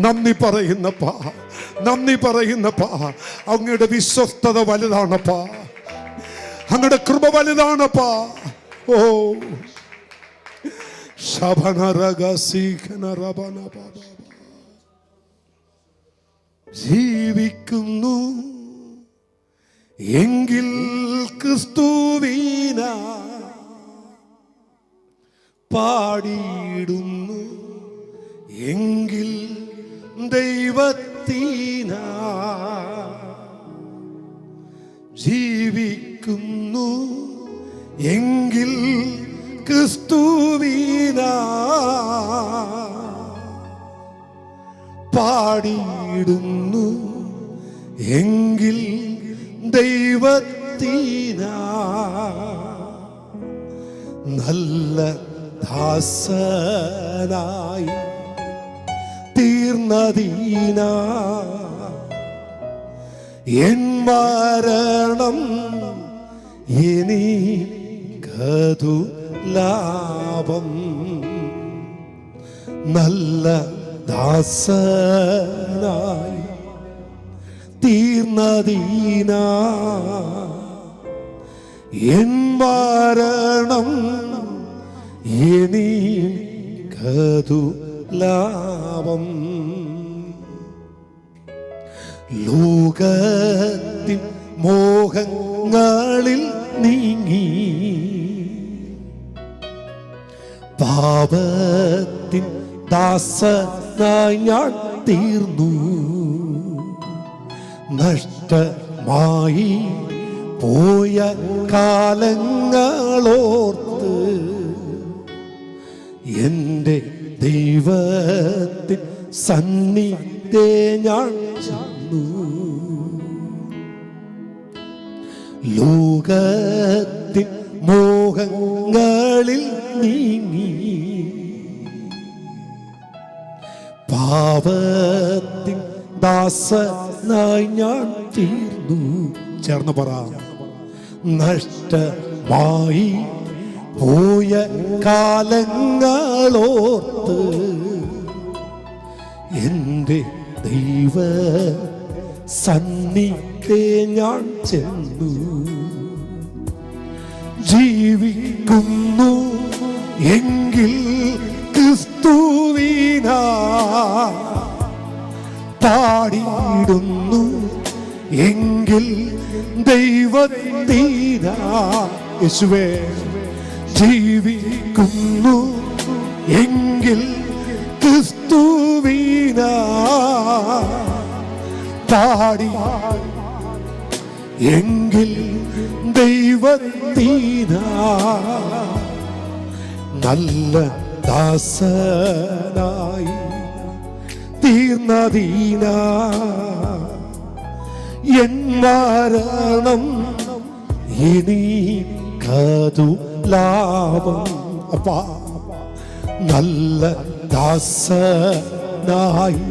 നന്ദി പറയുന്നപ്പാ നന്ദി പറയുന്നപ്പാ. അങ്ങയുടെ വിശ്വസ്തത വലുതാണപ്പാ. അങ്ങയുടെ കൃപ വലുതാണപ്പാ. ഓ. ജീവിക്കുന്നു എങ്കിൽ ക്രിസ്തുവീന പാടിയിടുന്നു എങ്കിൽ ദൈവത്തീന ജീവിക്കുന്നു എങ്കിൽ ക്രിസ്തുവീന. പാടിയിടുന്നു എങ്കിൽ ദൈവത്തീന. നല്ല ദാസനായി തീർന്നതീന എൻ മരണം ഇനി കതു ലാഭം. നല്ല ദാസനായി തീർന്നതീന. എൻ മരണം ഇനി കതു ലാഭം. ലോകത്തിൻ മോഹങ്ങളിൽ നീങ്ങി. പാപത്തിൻ ദാസനായി ഞാൻ തീർന്നു. നഷ്ടമായി പോയ കാലങ്ങളോർത്ത് എന്റെ ദൈവത്തിൻ സന്നിധേ ഞാൻ ലോകത്തിൻ മോഹങ്ങളിൽ നീങ്ങി. പാപത്തിൻ ദാസനായി ഞാൻ തീർന്നു. ചേർന്ന് പറ. നഷ്ടമായി പോയ കാലങ്ങളോർത്ത് എന്റെ ദൈവ സന്നിധേ ഞാൻ ചെന്നു. ജീവിക്കുന്നു എങ്കിൽ ക്രിസ്തുവിന പാടിയിടുന്നു എങ്കിൽ ദൈവത്തീന യേശുവേ. ജീവിക്കുന്നു പാടി എങ്കിൽ ദൈവത്തീന നല്ല ദാസനായി തീർന്നതീന എൻ മരണം ഇനി കതു ലാഭം അപ്പാ നല്ല ദാസനായി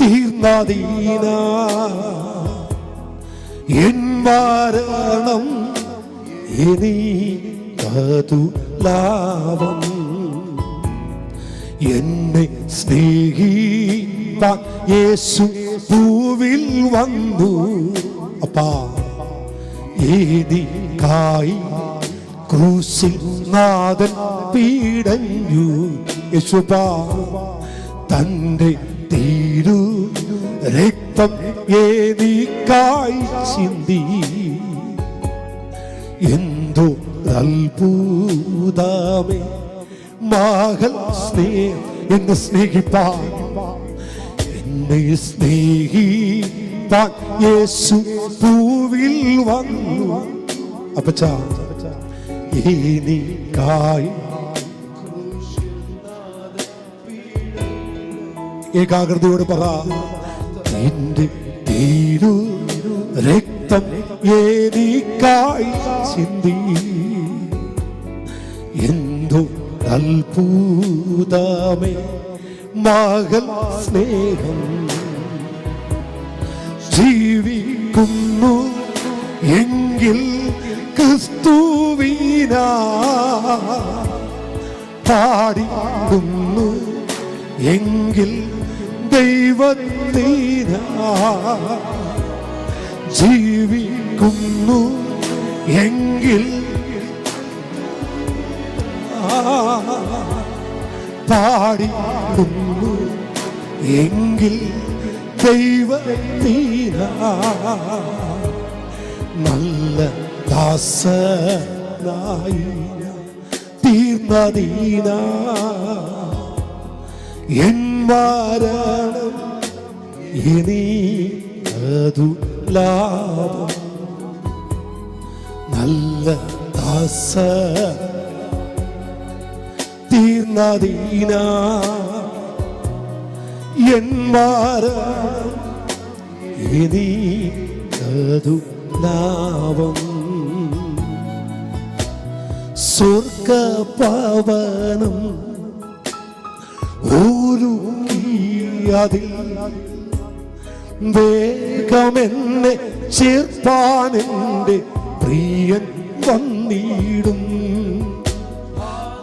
തീർന്നതീന. എൻ വാരണം ഇനി കതു ലാവം എന്നെ സ്നേഹിപ്പാൻ യേശു പൂവിൽ വന്നു. അപ്പാ ഏതിക്കായി ക്രൂശിൽ നാഥൻ പീടഞ്ഞു യേശുപാ തന്റെ തീരു രക്തം ഏതിക്കായി ചിന്തി. എന്തോ അത്ഭുതമേ. മകൾ സ്നേഹം എന്നെ സ്നേഹിപ്പാൻ. എന്നെ സ്നേഹിപ്പാൻ യേശു പൂവിൽ വന്നു. അപ്പച്ച എനിക്കായി ഏകാഗ്രതയോട് പറ. എന്റെ രക്തം എനിക്കായി ചിന്തി. എന്തു അത്ഭുതമേ മകൾ സ്നേഹം. ജീവിക്കുന്നു എങ്കിൽ ക്രിസ്തുവീന. പാടിക്കുന്നു എങ്കിൽ ദൈവത്തിന ജീവിക്കുന്നു എങ്കിൽ പാടിക്കുന്നു എങ്കിൽ ദൈവത്തിന നല്ല ദാസനായി തീർന്നതീന എൻ മരണം ഇനി അതു ലാഭം. നല്ല ദാസ. തീർന്നതീന എൻ മരണം ഇനി അതു ലാഭം. സ്വർഗപവനം ഒരു അതിൽ വേഗമെന്നെ ചേർത്താനെന്റെ പ്രിയൻ വന്നിടും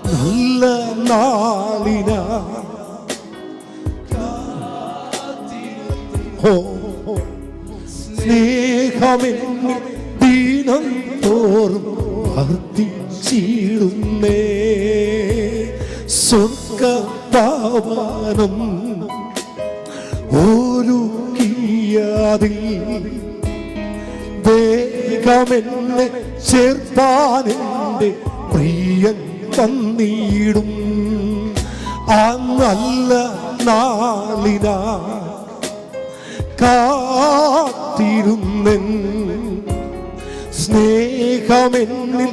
നല്ല നാളിന ഹോ. സ്നേഹമെന്നിൽ ദീനം തോറും വർദ്ധിച്ചിടുന്നേ സ്വർഗപാവനം ഒരു കീയാതിൽ വേഗമെന്നെ ചേർപ്പാനെന്റെ പ്രിയൻ തന്നീടും. ആ നല്ല നാളിന കാത്തിരുന്നെൻ. സ്നേഹമെന്നിൽ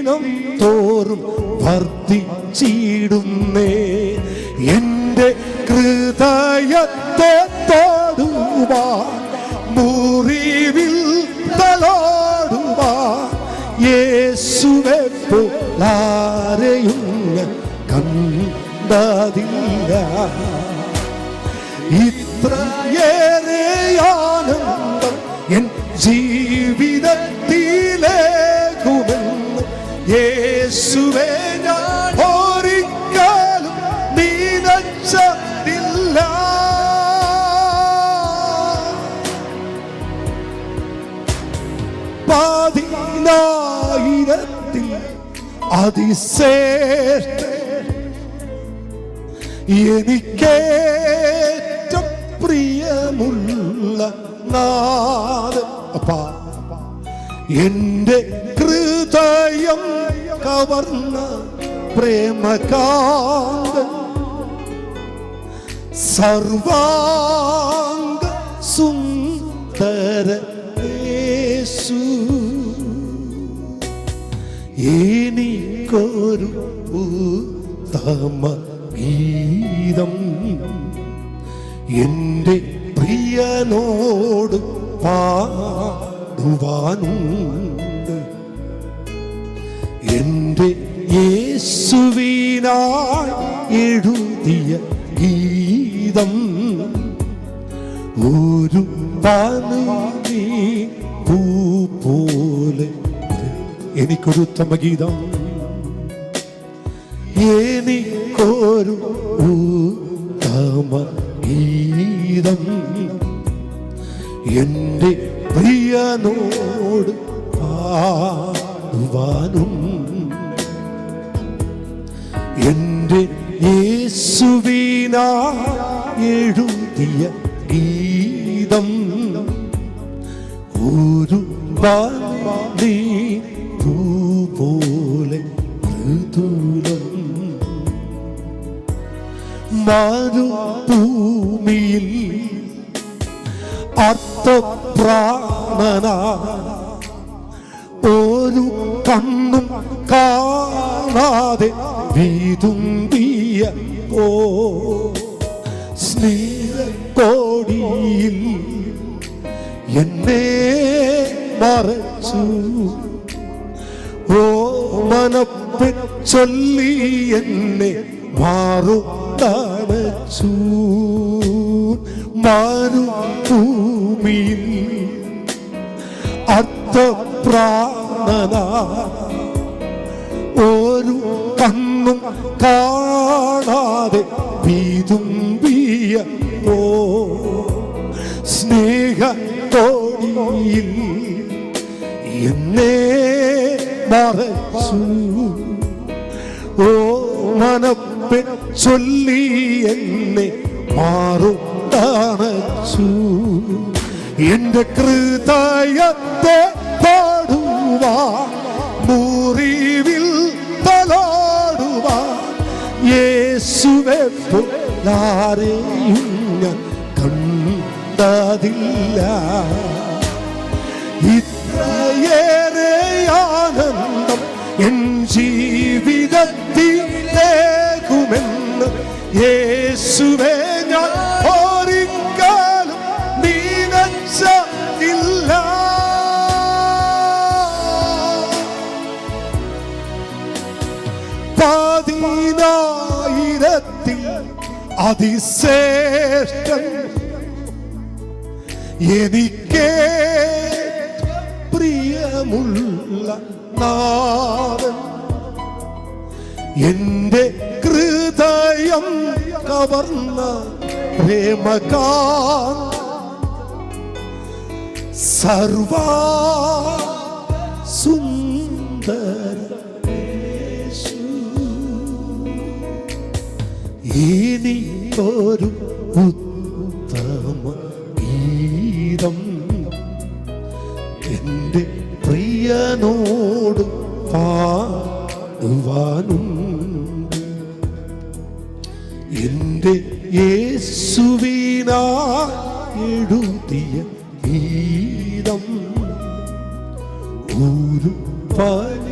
ദീനം തോറും വർദ്ധിച്ചിടുന്നേ. എന്റെ ഹൃദയത്തെ തൊടുവാൻ മുറിവിൽ തലോടുവാ യേശുവെ പോലാരെയും കണ്ടതില്ല. ഇത്രയേറെ ആനന്ദം എൻ ജീവിതത്തിലേക്കുമെന്ന് പതിനായിരത്തിൽ എനിക്കേറ്റം പ്രിയമുള്ള നാദൻ അപ്പാ എന്റെ ഹൃദയം കവർന്ന പ്രേമകാന്തൻ സർവാംഗ സുന്ദര യേശു എനിക്കൊരു ഉത്തമ ഗീതം എന്റെ എനിക്കൊരു ഉത്തമ ഗീതം എനിക്കൊരു ഉത്തമ ഗീതം എന്റെ പ്രിയനോട് പാടുവാനും എന്റെ യേശുവീന എഴുതിയ ഗീതം. ഒരു ബാലി മരുഭൂമിയിൽ അർത്ഥപ്രാണന. ഒരു കണ്ണും കാണാതെ വീതുമ്പിയ ഓ സ്നേഹക്കോടിയിൽ എന്നെ മറച്ചു. ഓ മനപ്പെ ചൊല്ലി എന്നെ മാറു തണച്ചു ഭൂമിയിൽ അർത്ഥപ്രാണന ഒരു കണ്ണും കാണാതെ വീതുമ്പിയ പോ. സ്നേഹ എന്നേ മറച്ചു. ഓ മനപ്പെ ചൊല്ലി എന്നെ മാറുണ്ടാണച്ചു എന്റെ കൃതയത്തെ പാടുവാ മുറിവിൽ തലാടുവാ. യേശുവെ പോലാരെയും കണ്ടതില്ല. ഇത്രയേറെ ആനന്ദം യേശുവെ ഞാൻ പ്രിയമുള്ള നാദൻ എന്റെ ഹൃദയം കവർന്ന പ്രേമകാ സർവ സുന്ദര ഇനി ഒരു ഉത്തമ ഗീതം എന്റെ പ്രിയനോട് പാടുവാനുണ്ട്. എന്റെ യേശുവിന എഴുതിയ ഗീതം ഒരു പനി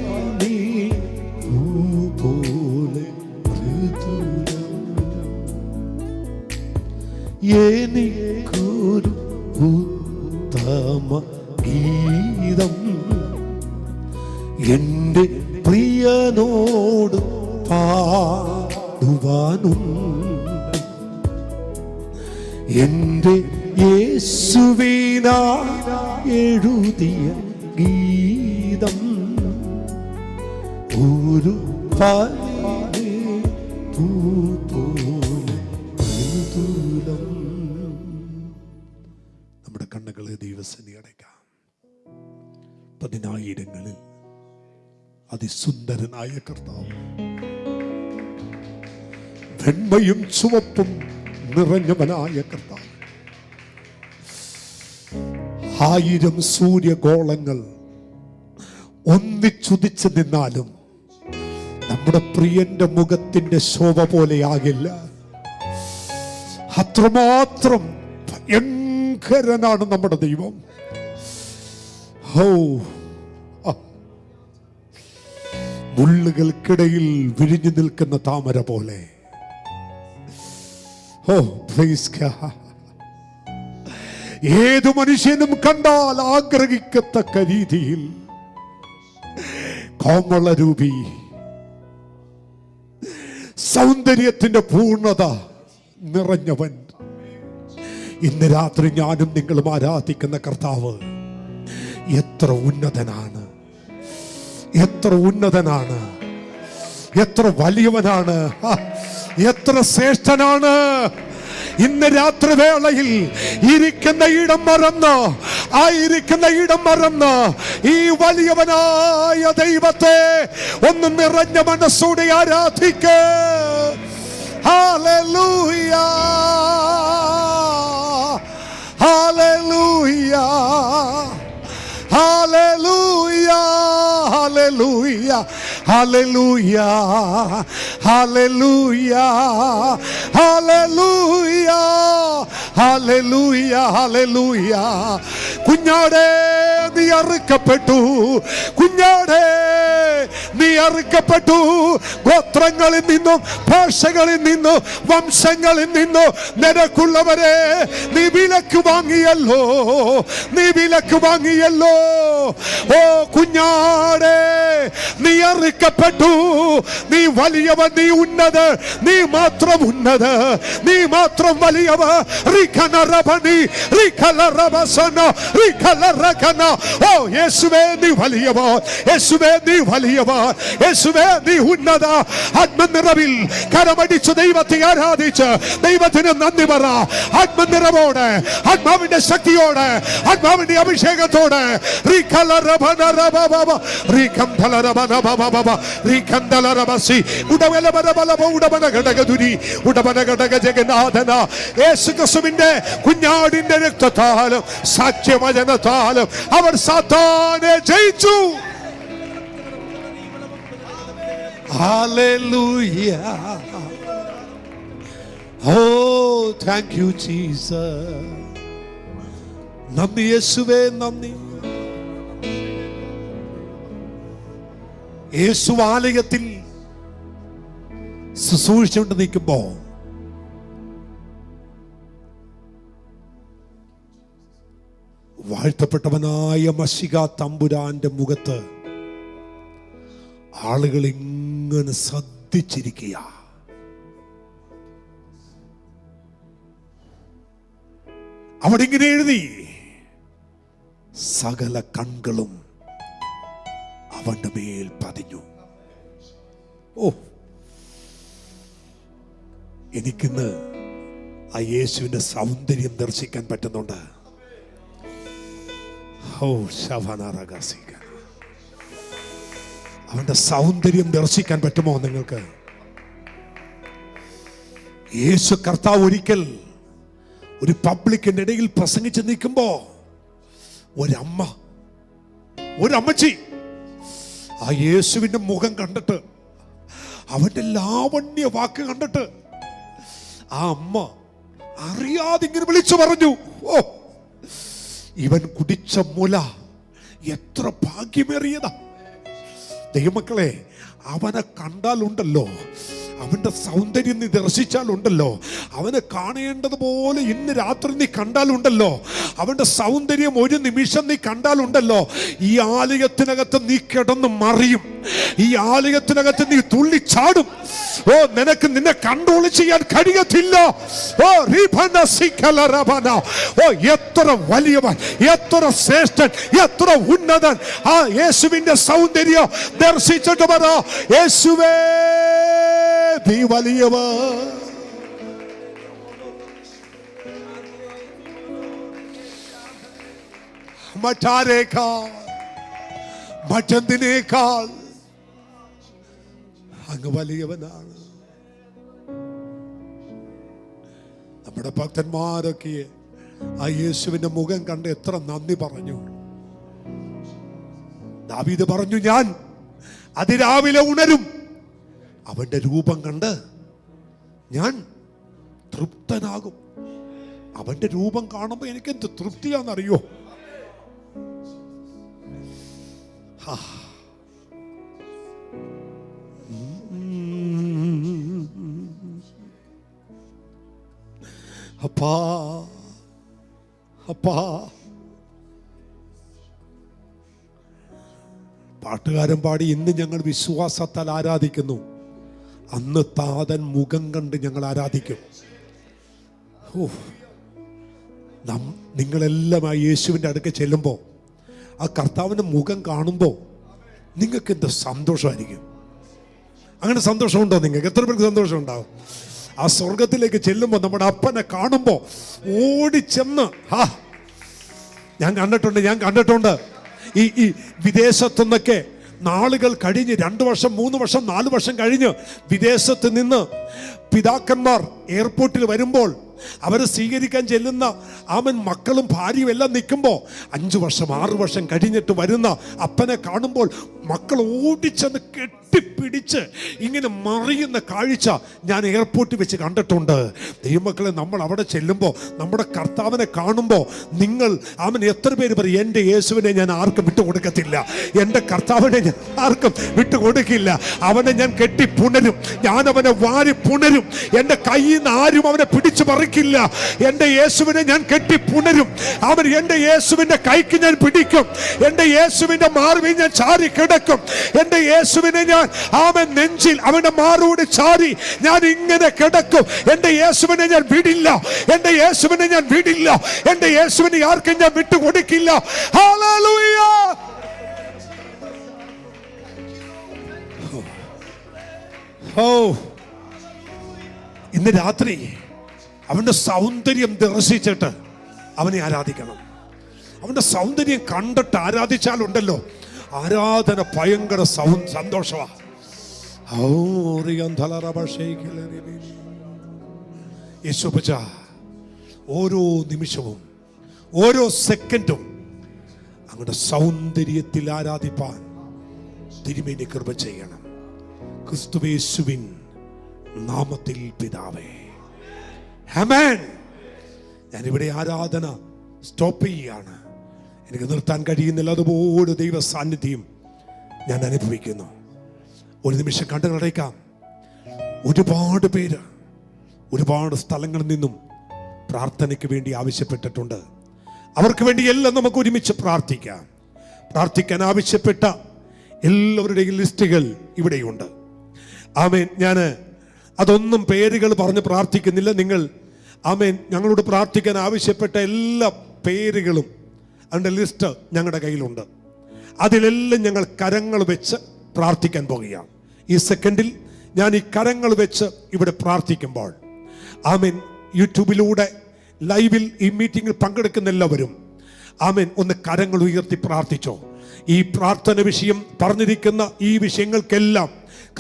എഴുതിയ ഗീതം ഒരു. നമ്മുടെ കണ്ണുകളെ ദൈവസനി അടയ്ക്കാം പതിനായിരങ്ങളിൽ അതിസുന്ദരനായ കർത്താവ് വെണ്മയും ചുവപ്പും നിറഞ്ഞവനായ കർത്താവ് ആയിരം സൂര്യഗോളങ്ങൾ ഒന്നിച്ചുദിച്ച് നിന്നാലും നമ്മുടെ പ്രിയന്റെ മുഖത്തിന്റെ ശോഭ പോലെയാകില്ല അത്രമാത്രം ഭയങ്കരനാണ് നമ്മുടെ ദൈവം ഹോ. മുള്ളുകൾക്കിടയിൽ വിരിഞ്ഞു നിൽക്കുന്ന താമര പോലെ ഓ God. ഏതു മനുഷ്യനും കണ്ടാൽ ആഗ്രഹിക്കത്തക്ക രീതിയിൽ കോമളരൂപി സൗന്ദര്യത്തിന്റെ പൂർണത നിറഞ്ഞവൻ. ഇന്ന് രാത്രി ഞാനും നിങ്ങളും ആരാധിക്കുന്ന കർത്താവ് എത്ര ഉന്നതനാണ്. എത്ര ഉന്നതനാണ്. എത്ര വലിയവനാണ്. എത്ര ശ്രേഷ്ഠനാണ്. ഇന്ന് രാത്രി വേളയിൽ ഇരിക്കുന്ന ഇടം മറന്ന് ആ ഇരിക്കുന്ന ഇടം മറന്ന് ഈ വലിയവനായ ദൈവത്തെ ഒന്ന് നിറഞ്ഞ മനസ്സോടെ ആരാധിക്ക. ഹാലൂയാ ഹാലൂയാ. Hallelujah. Hallelujah. Hallelujah. Hallelujah. Hallelujah. കുഞ്ഞാടേ നീ അറുക്കപ്പെട്ടു കുഞ്ഞാടേ നീ അറുക്കപ്പെട്ടു ഗോത്രങ്ങളിൽ നിന്നും ഭാഷകളിൽ നിന്നും വംശങ്ങളിൽ നിന്നും നിനക്കുള്ളവരെ നീ വിലക്ക് വാങ്ങിയല്ലോ നീ വിലക്ക് വാങ്ങിയല്ലോ ഓ കുഞ്ഞാടേ നീ നീ വലിയവ നീ ഉന്നത് നീ മാത്രം ഉന്നത്. നീ മാത്രം വലിയവ. റിഖനറബനി റിഖലറബസന റിഖലറകന ഓ യേശുവേ നീ വലിയവ. യേശുവേ നീ വലിയവ. യേശുവേ നീ ഉന്നത. ആത്മനിറവിൽ കരമടിച്ചു ദൈവത്തെ ആരാധിച്ച് ദൈവത്തിന് നന്ദി പറ. ആത്മനിറവോട് ആത്മാവിന്റെ ശക്തിയോട് ആത്മാവിന്റെ അഭിഷേകത്തോട്. റിഖലറബനറബബബ റിഖംധലറബനബബബ റിഖന്തലറബസി ഉടവലബനബലബ ഉടവന ഘടകതുരി ഉടവന ഘടക ജഗന്നാഥന യേശു ക്രിസ്തുവിന്റെ കുഞ്ഞാടിന്റെ രക്തത്താലും സാക്ഷ്യവചനത്താലും അവർ സാത്താനെ ജയിച്ചു. Hallelujah. Oh. നന്ദി യേശുവേ നന്ദി. യേശു ആലയത്തിൽ ശുശ്രൂഷിച്ചുകൊണ്ട് നിൽക്കുമ്പോ വാഴ്ത്തപ്പെട്ടവനായ മഷിക തമ്പുരാന്റെ മുഖത്ത് ആളുകൾ ഇങ്ങനെ ശ്രദ്ധിച്ചിരിക്കുക. അവിടെ ഇങ്ങനെ എഴുതി സകല കൺകളും അവന്റെ മേൽ പതിഞ്ഞു. ഓ. എനിക്കിന്ന് ആ യേശുവിന്റെ സൗന്ദര്യം ദർശിക്കാൻ പറ്റുന്നുണ്ട്. ഓ ശവനാറകാസിക സൗന്ദര്യം ദർശിക്കാൻ പറ്റുമോ നിങ്ങൾക്ക്? യേശു കർത്താവ് ഒരിക്കൽ ഒരു പബ്ലിക്കിന്റെ ഇടയിൽ പ്രസംഗിച്ച് നിൽക്കുമ്പോ ഒരമ്മ ഒരമ്മച്ചി ആ യേശുവിന്റെ മുഖം കണ്ടിട്ട് അവന്റെ ലാവണ്യ വാക്ക് കണ്ടിട്ട് ആ അമ്മ അറിയാതെ ഇങ്ങനെ വിളിച്ചു പറഞ്ഞു ഓ ഇവൻ കുടിച്ച മുല എത്ര ഭാഗ്യമേറിയതാ. ദൈവമക്കളെ അവനെ കണ്ടാലുണ്ടല്ലോ അവന്റെ സൗന്ദര്യം നീ ദർശിച്ചാലുണ്ടല്ലോ. അവനെ കാണേണ്ടതുപോലെ ഇന്ന് രാത്രി നീ കണ്ടാലുണ്ടല്ലോ. അവന്റെ സൗന്ദര്യം ഒരു നിമിഷം നീ കണ്ടാലുണ്ടല്ലോ. ഈ ആലയത്തിനകത്ത് നീ കിടന്ന് മറിയും. ഈ ആലയത്തിനകത്ത് നീ തുള്ളിച്ചാടും. ഓ നിനക്ക് നിന്നെ കൺട്രോൾ ചെയ്യാൻ കഴിയത്തില്ല. ഓ. ഓ എത്ര വലിയവൻ എത്ര ശ്രേഷ്ഠൻ എത്ര ഉന്നതൻ. ആ യേശുവിന്റെ സൗന്ദര്യം ദർശിച്ചിട്ട് പറ യേശുവേ! നീ വലിയവ. മറ്റാരേക്കാൾ മറ്റെന്തിനേക്കാൾ അങ്ങ് വലിയവനാണ്. നമ്മുടെ ഭക്തന്മാരൊക്കെ ആ യേശുവിന്റെ മുഖം കണ്ട് എത്ര നന്ദി പറഞ്ഞു. ദാവീദ് പറഞ്ഞു ഞാൻ അതിരാവിലെ ഉണരും. അവന്റെ രൂപം കണ്ട് ഞാൻ തൃപ്തനാകും. അവന്റെ രൂപം കാണുമ്പോൾ എനിക്ക് എന്ത് തൃപ്തിയാണെന്നറിയോ. അപ്പാ അപ്പാ. പാട്ടുകാരൻ പാടി ഇന്ന് ഞങ്ങൾ വിശ്വാസത്താൽ ആരാധിക്കുന്നു. അന്ന് താതൻ മുഖം കണ്ട് ഞങ്ങൾ ആരാധിക്കും. ഓ നം നിങ്ങളെല്ലാം ആ യേശുവിന്റെ അടുക്ക ചെല്ലുമ്പോൾ ആ കർത്താവിന്റെ മുഖം കാണുമ്പോൾ നിങ്ങൾക്ക് എന്ത് സന്തോഷമായിരിക്കും. അങ്ങനെ സന്തോഷമുണ്ടോ നിങ്ങൾക്ക്? എത്ര പേർക്ക് സന്തോഷം ഉണ്ടാവും ആ സ്വർഗത്തിലേക്ക് ചെല്ലുമ്പോൾ നമ്മുടെ അപ്പനെ കാണുമ്പോൾ ഓടിച്ചെന്ന് ഹാ. ഞാൻ കണ്ടിട്ടുണ്ട് ഞാൻ കണ്ടിട്ടുണ്ട്. ഈ ഈ വിദേശത്തു നിന്നൊക്കെ നാളുകൾ കഴിഞ്ഞ് രണ്ട് വർഷം മൂന്ന് വർഷം നാല് വർഷം കഴിഞ്ഞ് വിദേശത്ത് നിന്ന് പിതാക്കന്മാർ എയർപോർട്ടിൽ വരുമ്പോൾ അവരെ സ്വീകരിക്കാൻ ചെല്ലുന്ന അവൻ മക്കളും ഭാര്യയും എല്ലാം നിൽക്കുമ്പോൾ അഞ്ച് വർഷം ആറു വർഷം കഴിഞ്ഞിട്ട് വരുന്ന അപ്പനെ കാണുമ്പോൾ മക്കൾ ഓടിച്ചെന്ന് കെട്ടിപ്പിടിച്ച് ഇങ്ങനെ മറിയുന്ന കാഴ്ച ഞാൻ എയർപോർട്ടിൽ വെച്ച് കണ്ടിട്ടുണ്ട്. ദൈവമക്കളെ നമ്മൾ അവിടെ ചെല്ലുമ്പോൾ നമ്മുടെ കർത്താവിനെ കാണുമ്പോൾ നിങ്ങൾ അവൻ എത്ര പേര് പറയും എന്റെ യേശുവിനെ ഞാൻ ആർക്കും വിട്ടുകൊടുക്കത്തില്ല. എന്റെ കർത്താവിനെ ഞാൻ ആർക്കും വിട്ടുകൊടുക്കില്ല. അവനെ ഞാൻ കെട്ടി പുണരും ഞാൻ അവനെ വാരി പുണരും എന്റെ കയ്യിൽ നിന്ന് ആരും അവനെ പിടിച്ചു പറിക്കില്ല എന്റെ യേശുവിനെ ഞാൻ കെട്ടി പുണരും. അവൻ എന്റെ യേശുവിന്റെ കൈക്ക് ഞാൻ പിടിക്കും. എന്റെ യേശുവിന്റെ മാറിവിൽ ഞാൻ ചാരി കിടക്കും. എന്റെ യേശുവിനെ ഞാൻ അവൻ നെഞ്ചിൽ അവന്റെ മാറോട് ചാരി ഞാൻ ഇങ്ങനെ കിടക്കും. എന്റെ യേശുവിനെ ഞാൻ വിടില്ല. എന്റെ യേശുവിനെ ഞാൻ വിടില്ല. എന്റെ യേശുവിനെ ആർക്കും ഞാൻ വിട്ടുകൊടുക്കില്ല. ഹല്ലേലൂയ! ഓ. ഇന്ന് രാത്രി അവന്റെ സൗന്ദര്യം ദർശിച്ചിട്ട് അവനെ ആരാധിക്കണം. അവന്റെ സൗന്ദര്യം കണ്ടിട്ട് ആരാധിച്ചാലുണ്ടല്ലോ. ആരാധന ഭയങ്കര സൗ സന്തോഷമാണ് ഓരോ നിമിഷവും ഓരോ സെക്കൻഡും അങ്ങയുടെ സൗന്ദര്യത്തിൽ ആരാധിപ്പാൻ തിരുമേനി കൃപ ചെയ്യണം. ക്രിസ്തുവേശുവിൻ നാമത്തിൽ പിതാവേ. ഹമേൻ ഞാനിവിടെ ആരാധന സ്റ്റോപ്പ് ചെയ്യുകയാണ്. എനിക്ക് നിർത്താൻ കഴിയുന്നില്ല. അതുപോലെ ദൈവ സാന്നിധ്യം ഞാൻ അനുഭവിക്കുന്നു. ഒരു നിമിഷം കണ്ടു നടക്കാം ഒരുപാട് പേര് ഒരുപാട് സ്ഥലങ്ങളിൽ നിന്നും പ്രാർത്ഥനയ്ക്ക് വേണ്ടി ആവശ്യപ്പെട്ടിട്ടുണ്ട്. അവർക്ക് വേണ്ടി എല്ലാം നമുക്ക് ഒരുമിച്ച് പ്രാർത്ഥിക്കാം. പ്രാർത്ഥിക്കാൻ ആവശ്യപ്പെട്ട എല്ലാവരുടെയും ലിസ്റ്റുകൾ ഇവിടെയുണ്ട്. ആമേൻ. ഞാൻ അതൊന്നും പേരുകൾ പറഞ്ഞ് പ്രാർത്ഥിക്കുന്നില്ല. നിങ്ങൾ ആമേൻ. ഞങ്ങളോട് പ്രാർത്ഥിക്കാൻ ആവശ്യപ്പെട്ട എല്ലാ പേരുകളും അതിന്റെ ലിസ്റ്റ് ഞങ്ങളുടെ കയ്യിലുണ്ട്. അതിലെല്ലാം ഞങ്ങൾ കരങ്ങൾ വെച്ച് പ്രാർത്ഥിക്കാൻ പോകുകയാണ് ഈ സെക്കൻഡിൽ ഞാൻ ഈ കരങ്ങൾ വെച്ച് ഇവിടെ പ്രാർത്ഥിക്കുമ്പോൾ ആമീൻ യൂട്യൂബിലൂടെ ലൈവിൽ ഈ മീറ്റിംഗിൽ പങ്കെടുക്കുന്ന എല്ലാവരും ആമീൻ ഒന്ന് കരങ്ങൾ ഉയർത്തി പ്രാർത്ഥിച്ചോ. ഈ പ്രാർത്ഥന വിഷയം പറഞ്ഞിരിക്കുന്ന ഈ വിഷയങ്ങൾക്കെല്ലാം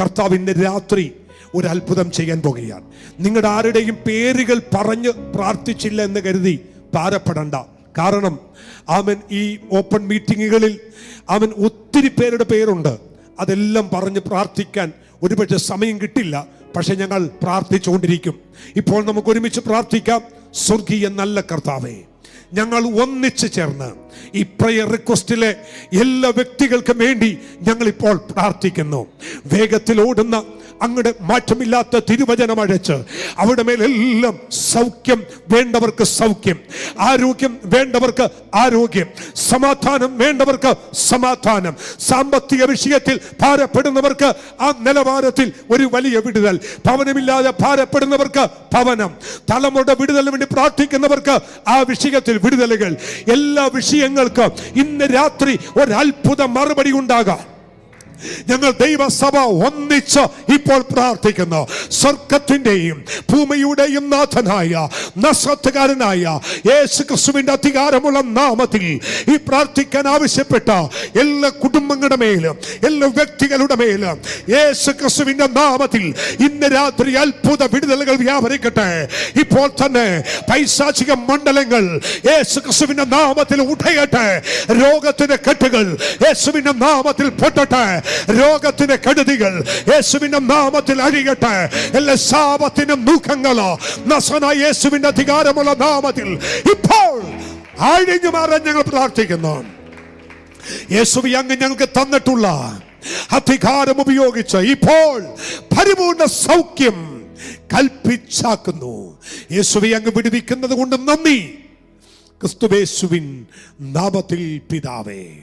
കർത്താവിന്റെ രാത്രി ഒരു അത്ഭുതം ചെയ്യാൻ പോകുകയാണ്. നിങ്ങളുടെ ആരുടെയും പേരുകൾ പറഞ്ഞ് പ്രാർത്ഥിച്ചില്ല എന്ന് കരുതി ഭാരപ്പെടണ്ട. കാരണം അവൻ ഈ ഓപ്പൺ മീറ്റിങ്ങുകളിൽ അവൻ ഒത്തിരി പേരുടെ പേരുണ്ട്. അതെല്ലാം പറഞ്ഞ് പ്രാർത്ഥിക്കാൻ ഒരുപക്ഷെ സമയം കിട്ടില്ല. പക്ഷെ ഞങ്ങൾ പ്രാർത്ഥിച്ചുകൊണ്ടിരിക്കും. ഇപ്പോൾ നമുക്ക് ഒരുമിച്ച് പ്രാർത്ഥിക്കാം. സ്വർഗീയ നല്ല കർത്താവേ ഞങ്ങൾ ഒന്നിച്ചു ചേർന്ന് ഈ പ്രയർ റിക്വസ്റ്റിലെ എല്ലാ വ്യക്തികൾക്കും വേണ്ടി ഞങ്ങൾ ഇപ്പോൾ പ്രാർത്ഥിക്കുന്നു. വേഗത്തിൽ ഓടുന്ന അങ്ങയുടെ മാറ്റമില്ലാത്ത തിരുവചനം അഴച്ച് അവിടെ മേലെല്ലാം സൗഖ്യം വേണ്ടവർക്ക് സൗഖ്യം ആരോഗ്യം വേണ്ടവർക്ക് ആരോഗ്യം സമാധാനം വേണ്ടവർക്ക് സമാധാനം. സാമ്പത്തിക വിഷയത്തിൽ ഭാരപ്പെടുന്നവർക്ക് ആ നിലവാരത്തിൽ ഒരു വലിയ വിടുതൽ. ഭവനമില്ലാതെ ഭാരപ്പെടുന്നവർക്ക് ഭവനം. തലമുറയുടെ വിടുതലിന് വേണ്ടി പ്രാർത്ഥിക്കുന്നവർക്ക് ആ വിഷയത്തിൽ വിടുതലുകൾ. എല്ലാ വിഷയങ്ങൾക്കും ഇന്ന് രാത്രി ഒരത്ഭുത മറുപടി ഉണ്ടാകാം. ഞങ്ങൾ ദൈവസഭ ഒന്നിച്ച് ഇപ്പോൾ പ്രാർത്ഥിക്കുന്നു. സ്വർഗത്തിന്റെയും ഭൂമിയുടെയും നാഥനായ നസ്രത്തുകാരനായ യേശു ക്രിസ്തുവിന്റെ അധികാരമുള്ള നാമത്തിൽ ഈ പ്രാർത്ഥിക്കാൻ ആവശ്യപ്പെട്ട എല്ലാ കുടുംബങ്ങളുടെ മേലും എല്ലാ വ്യക്തികളുടെ മേലും യേശു ക്രിസ്തുവിന്റെ നാമത്തിൽ ഇന്ന് രാത്രി അത്ഭുത വിടുതലുകൾ വ്യാപരിക്കട്ടെ. ഇപ്പോൾ തന്നെ പൈശാചിക മണ്ഡലങ്ങൾ യേശു ക്രിസ്തുവിന്റെ നാമത്തിൽ ഉടയട്ടെ. രോഗത്തിന്റെ കെട്ടുകൾ യേശുവിന്റെ നാമത്തിൽ പൊട്ടട്ടെ. രോഗത്തിന്റെ കെടുതികൾ യേശുവിന്റെ നാമത്തിൽ അഴിയട്ടെ എല്ലാ ശാപത്തിനും മുഖങ്ങളോ നസന യേശുവിന്റെ അധികാരമുള്ള നാമത്തിൽ ഇപ്പോൾ അഴിഞ്ഞു മാറാൻ ഞങ്ങൾ പ്രാർത്ഥിക്കുന്നു. യേശുവി അങ്ങ് ഞങ്ങൾക്ക് തന്നിട്ടുള്ള അധികാരം ഉപയോഗിച്ച് ഇപ്പോൾ പരിപൂർണ സൗഖ്യം കൽപ്പിച്ചാക്കുന്നു. യേശുവി അങ്ങ് വിടുവിക്കുന്നത് കൊണ്ട് നന്ദി. ക്രിസ്തുവേശുവിൻ നാമത്തിൽ പിതാവേ.